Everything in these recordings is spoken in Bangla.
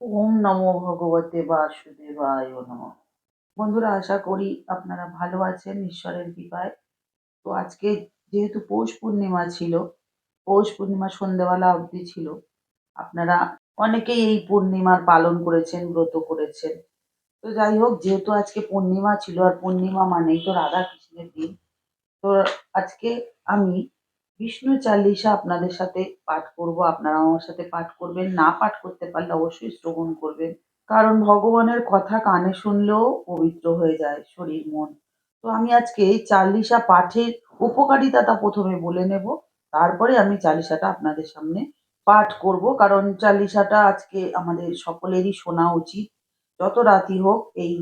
ওম নমো ভগবতে বাসুদেবায় নমঃ। বন্ধুরা, আশা করি আপনারা ভালো আছেন, ঈশ্বরের কৃপায়। তো আজকে যেহেতু পৌষ পূর্ণিমা ছিল, পৌষ পূর্ণিমা সন্ধেবেলা অবধি ছিল, আপনারা অনেকেই এই পূর্ণিমার পালন করেছেন, ব্রত করেছেন। তো যাই হোক, যেহেতু আজকে পূর্ণিমা ছিল, আর পূর্ণিমা মানেই তো রাধা কৃষ্ণের দিন, তো আজকে আমি বিষ্ণু চালিসা আপনাদের সাথে পাঠ করব, আপনারা আমার সাথে পাঠ করবেন, না পাঠ করতে পারলে অবশ্যই শ্রবণ করবেন। কারণ ভগবানের কথা কানে শুনলেও পবিত্র হয়ে যায় শরীর, মন। তো আমি আজকে এই চালিসা পাঠের উপকারিতাটা প্রথমে বলে নেব, তারপরে আমি চালিশাটা আপনাদের সামনে পাঠ করব। কারণ চালিসাটা আজকে আমাদের সকলেরই শোনা উচিত। যত রাতি হোক এই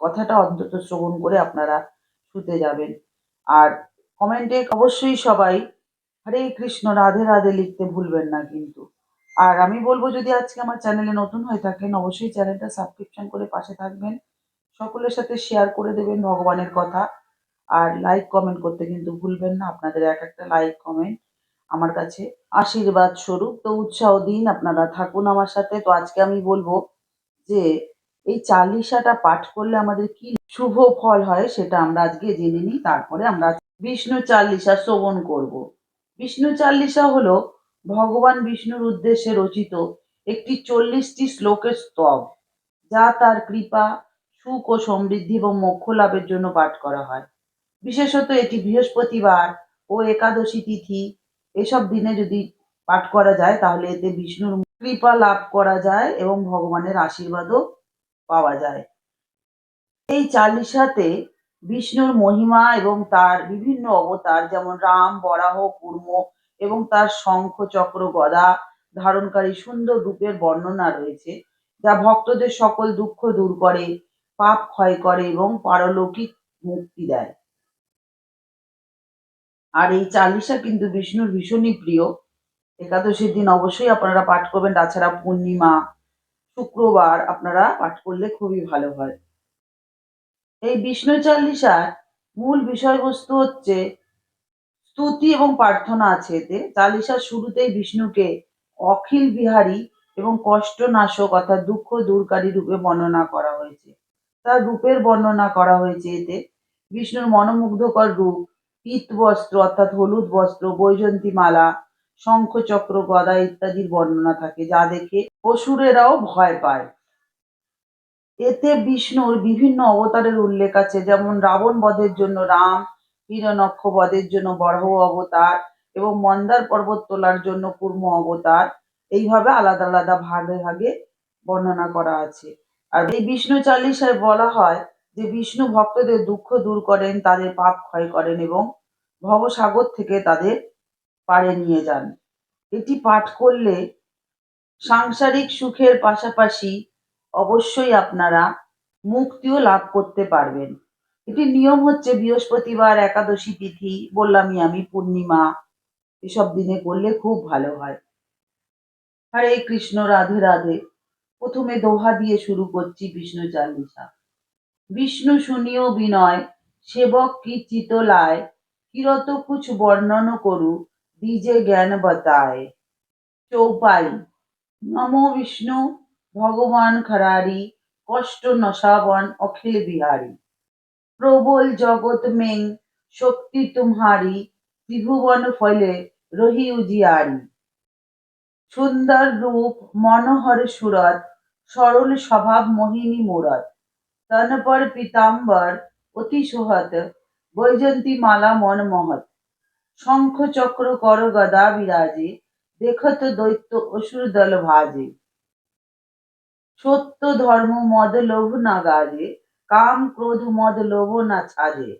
কথাটা অন্তত শ্রবণ করে আপনারা শুতে যাবেন। আর কমেন্টে অবশ্যই সবাই হরে কৃষ্ণ, রাধে রাধে লিখতে ভুলবেন না কিন্তু। আর আমি বলব, যদি আজকে আমার চ্যানেলে নতুন হয়ে থাকেন, অবশ্যই চ্যানেলটা সাবস্ক্রিপশন করে পাশে থাকবেন। সকলের সাথে শেয়ার করে দেবেন ভগবানের কথা। আর লাইক কমেন্ট করতে কিন্তু ভুলবেন না। আপনাদের এক একটা লাইক কমেন্ট আমার কাছে আশীর্বাদ স্বরূপ। তো উৎসাহ দিন, আপনারা থাকুন আমার সাথে। তো আজকে আমি বলব যে, এই চালিশাটা পাঠ করলে আমাদের কি শুভ ফল হয়, সেটা আমরা আজকে জেনে নিই। তারপরে আমরা বিষ্ণু চালিশা শ্রবণ করব। বিষ্ণু চাল্লিশা হলো ভগবান বিষ্ণুর উদ্দেশ্যে রচিত একটি চল্লিশটি শ্লোকের স্তব, যা তার কৃপা, সুখ ও সমৃদ্ধি এবং মোক্ষ লাভের জন্য পাঠ করা হয়। বিশেষত এটি বৃহস্পতিবার ও একাদশী তিথি, এসব দিনে যদি পাঠ করা যায় তাহলে এতে বিষ্ণুর কৃপা লাভ করা যায় এবং ভগবানের আশীর্বাদও পাওয়া যায়। এই চালিসাতে বিষ্ণুর মহিমা এবং তার বিভিন্ন অবতার, যেমন রাম, বরাহ, কুর্ম এবং তার শঙ্খ, চক্র, গদা ধারণকারী সুন্দর রূপের বর্ণনা রয়েছে, যা ভক্তদের সকল দুঃখ দূর করে, পাপ ক্ষয় করে এবং পারলৌকিক মুক্তি দেয়। আর এই চালিশা কিন্তু বিষ্ণুর ভীষণই প্রিয়। একাদশীর দিন অবশ্যই আপনারা পাঠ করবেন, তাছাড়া পূর্ণিমা, শুক্রবার আপনারা পাঠ করলে খুবই ভালো হয়। এই বিষ্ণু চালিসার মূল বিষয়বস্তু হচ্ছে স্তুতি এবং প্রার্থনা আছে এতে। চালিসার শুরুতেই বিষ্ণুকে অখিল বিহারী এবং কষ্ট নাশক অর্থাৎ দুঃখ দূরকারী রূপে বর্ণনা করা হয়েছে। তার রূপের বর্ণনা করা হয়েছে এতে। বিষ্ণুর মনোমুগ্ধকর রূপ, পিত বস্ত্র অর্থাৎ হলুদ বস্ত্র বৈজন্তী মালা শঙ্খ চক্র গদা ইত্যাদির বর্ণনা থাকে, যা দেখে অসুরেরাও ভয় পায়। এতে বিষ্ণুর বিভিন্ন অবতারের উল্লেখ আছে, যেমন রাবণ বধের জন্য রাম হিরণক্ষ বধের জন্য বরাহ অবতার এবং মন্দার পর্বত তোলার জন্য কুর্ম অবতার। এইভাবে আলাদা আলাদা ভাগে ভাগে বর্ণনা করা আছে। আর এই বিষ্ণু চালিসায় বলা হয় যে বিষ্ণু ভক্তদের দুঃখ দূর করেন, তাদের পাপ ক্ষয় করেন এবং ভবসাগর থেকে তাদের পাড়ে নিয়ে যান। এটি পাঠ করলে সাংসারিক সুখের পাশাপাশি অবশ্যই আপনারা মুক্তিও লাভ করতে পারবেন। এটির নিয়ম হচ্ছে বৃহস্পতিবার একাদশী তিথি বললামই আমি, পূর্ণিমা, এসব দিনে করলে খুব ভালো হয়। হরে কৃষ্ণ, রাধে রাধে। প্রথমে দোহা দিয়ে শুরু করছি বিষ্ণু চালিসা। বিষ্ণু শুনিও বিনয়, সেবক কি চিতলায় কিরত কুছ বর্ণন করু দিজে জ্ঞান বতায়। চৌপাই, নমো বিষ্ণু। ভগবান খরারি, কষ্ট নশাবন, অখিল বিহারী। প্রবল জগৎ মেং, শক্তি তুমহারি, ত্রিভুবন ফলে রহি উজিয়ারি। সুন্দর রূপ, মনোহর সুরত, সরল স্বভাব মোহিনী মূরত। তনপর পিতাম্বর, অতি সোহত বৈজন্তী মালা মন মহৎ। শঙ্খ চক্র কর গদা বিরাজে, দেখত দৈত্য অসুর দল ভাজে। সত্য ধর্ম মদ লোভ না গাজে, কাম ক্রোধ মদ লোভ না ছাজে।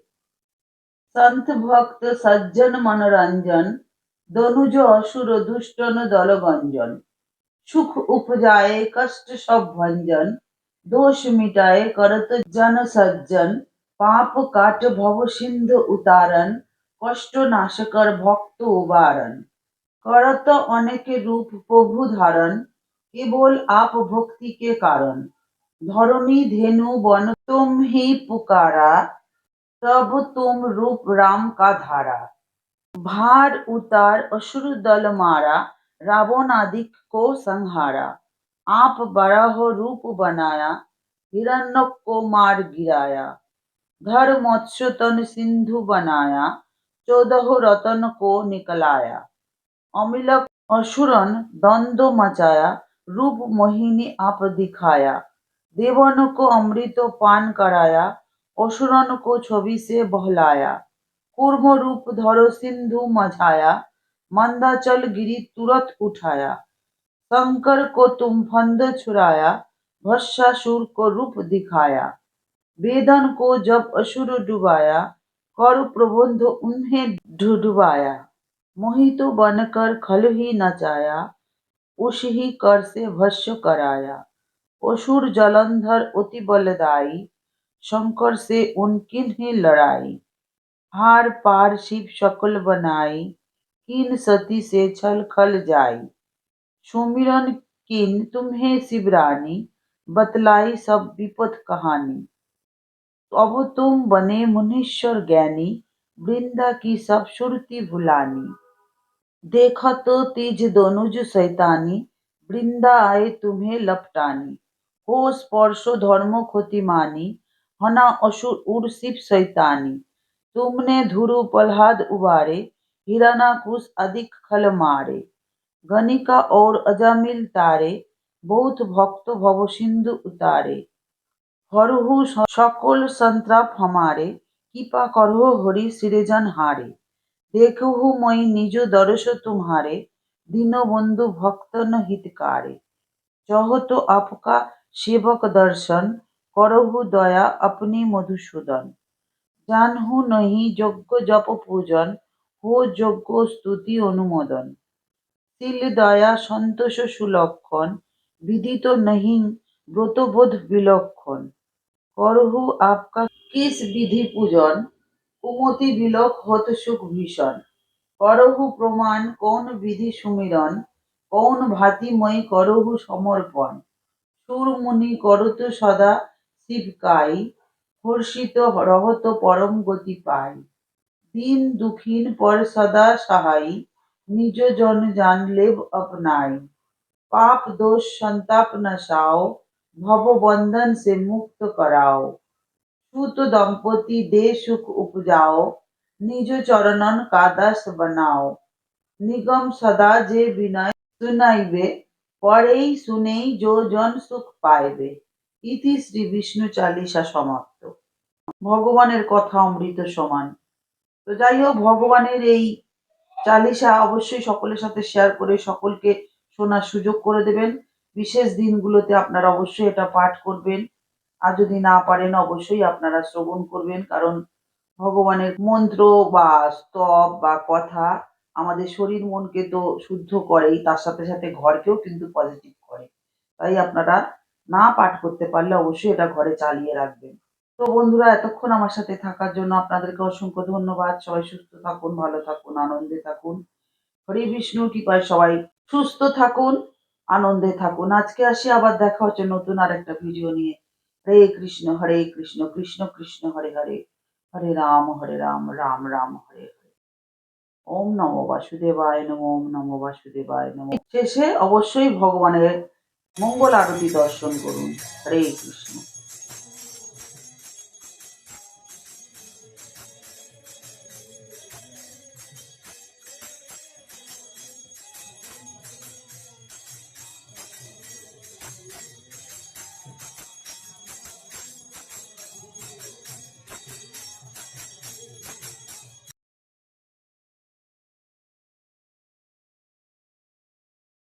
সন্ত ভক্ত সজ্জন মনোরঞ্জন, দনুজ অসুর দুষ্টন দলগঞ্জন। সুখ উপজায়ে কষ্ট সব ভঞ্জন, দোষ মিটায়ে করত জন সজ্জন। পাপ কাট ভব সিন্ধু উতারণ, কষ্ট নাশকর ভক্ত উবারণ। করত অনেকে রূপ প্রভু ধারণ কেবল আপ ভক্তি के कारण ধরণী ধেনু বন तुम ही पुकारा तब तुम रूप राम का धारा भार उतार असुर दल मारा रावण आदि को संहारा आप बराह रूप बनाया हिरण्य को मार गिराया धर मत्स्य तन सिंधु बनाया चौदह रतन को निकलाया अमिलक असुरन द्वंद्व मचाया रूप मोहिनी आप दिखाया। देवन को अमृत पान कराया असुरन को छवि से बहलाया। कूर्म रूप धरो सिंधु मझाया, मंदाचल गिरी तुरंत उठाया। शंकर को तुम फंद छुड़ाया भस्सासुर को रूप दिखाया। वेदन को जब असुर डुबाया कर प्रबंध उन्हें डुबाया मोहित बनकर खल ही नचाया उस ही कर से भस्म कराया। असुर जलंधर अति बलदाई, शंकर से उनकी ही लड़ाई। हार पार शिव शकल बनाई, किन सती से छल खल जाई। सुमिरन किन तुम्हें शिवरानी बतलाई सब विपद कहानी। अब तुम बने मुनीश्वर ज्ञानी, वृंदा की सब सुरती भुलानी। देखा तो तीज दनुज सैतानी वृंदा आए तुम्हें लपटानी। हो स्पर्श धर्म मानी, हना असुर उर सिप सैतानी तुमने धुरु पल्हाद उबारे, हिरानाकुश अधिक खल मारे। गणिका और अजामिल तारे, बहुत भक्त भव सिंधु उतारे। हरहु सकल संताप हमारे, कृपा करहो हरि सिरेजन हारे। देखहु मैं निज दर्श तुम्हारे दीन बंधु भक्त न हितकारे चाहो तो आपका सेवक दर्शन करहु दया अपनी मधुसूदन जानहु नहीं यज्ञ जप पूजन हो यज्ञ स्तुति अनुमोदन शील दया संतोष सुलक्षण विदित नहीं ব্রতবোধ বিলক্ষণ করহু আপকা কিস বিধি পূজন কুমতি বিলক হত সুখ ভীষণ করহু প্রমাণ কোন বিধি সুমিরন কোন ভাতিময় করহু সমর্পণ সুর মুনি করত সদা শিবকাই হর্ষিত রহত পরম গতি পাই दीन दुखीन पर सदा सहाई निज जन जान लेव अपनाई पाप दोष संताप नसाओ भव बंधन से मुक्त সুত দম্পতি দে সুখ উপজাও, নিজ চরণন কাদাস বানাও। নিগম সদা যে বিনয় শুনাইবে, পরেই শুনেই যোজন সুখ পাইবে। ইতি শ্রী বিষ্ণু চালিসা সমাপ্ত। ভগবানের কথা অমৃত সমান। তো যাই হোক ভগবানের এই চালিসা অবশ্যই সকলের সাথে শেয়ার করে সকলকে শোনার সুযোগ করে দেবেন। বিশেষ দিনগুলোতে আপনারা অবশ্যই এটা পাঠ করবেন। আর যদি না পারেন, অবশ্যই আপনারা শ্রবণ করবেন, কারণ ভগবানের মন্ত্র বা স্তব বা কথা আমাদের শরীর মনকে তো শুদ্ধ করেই, তার সাথে সাথে ঘরকেও কিন্তু পজিটিভ করে। তাই আপনারা না পাঠ করতে পারলে অবশ্যই এটা ঘরে চালিয়ে রাখবেন। তো বন্ধুরা, এতক্ষণ আমার সাথে থাকার জন্য আপনাদেরকে অসংখ্য ধন্যবাদ। সবাই সুস্থ থাকুন, ভালো থাকুন, আনন্দে থাকুন। হরে বিষ্ণু, কৃপায় সবাই সুস্থ থাকুন, আনন্দে থাকুন। আজকে আসি, আবার দেখা হচ্ছে নতুন আর একটা ভিডিও নিয়ে। হরে কৃষ্ণ হরে কৃষ্ণ কৃষ্ণ কৃষ্ণ, হরে হরে হরে রাম হরে রাম রাম রাম, হরে হরে। ওম নমো বাসুদেবায় নম, ওম নমো বাসুদেবায় নম। শেষে অবশ্যই ভগবানের মঙ্গল আরতি দর্শন করুন। হরে কৃষ্ণ।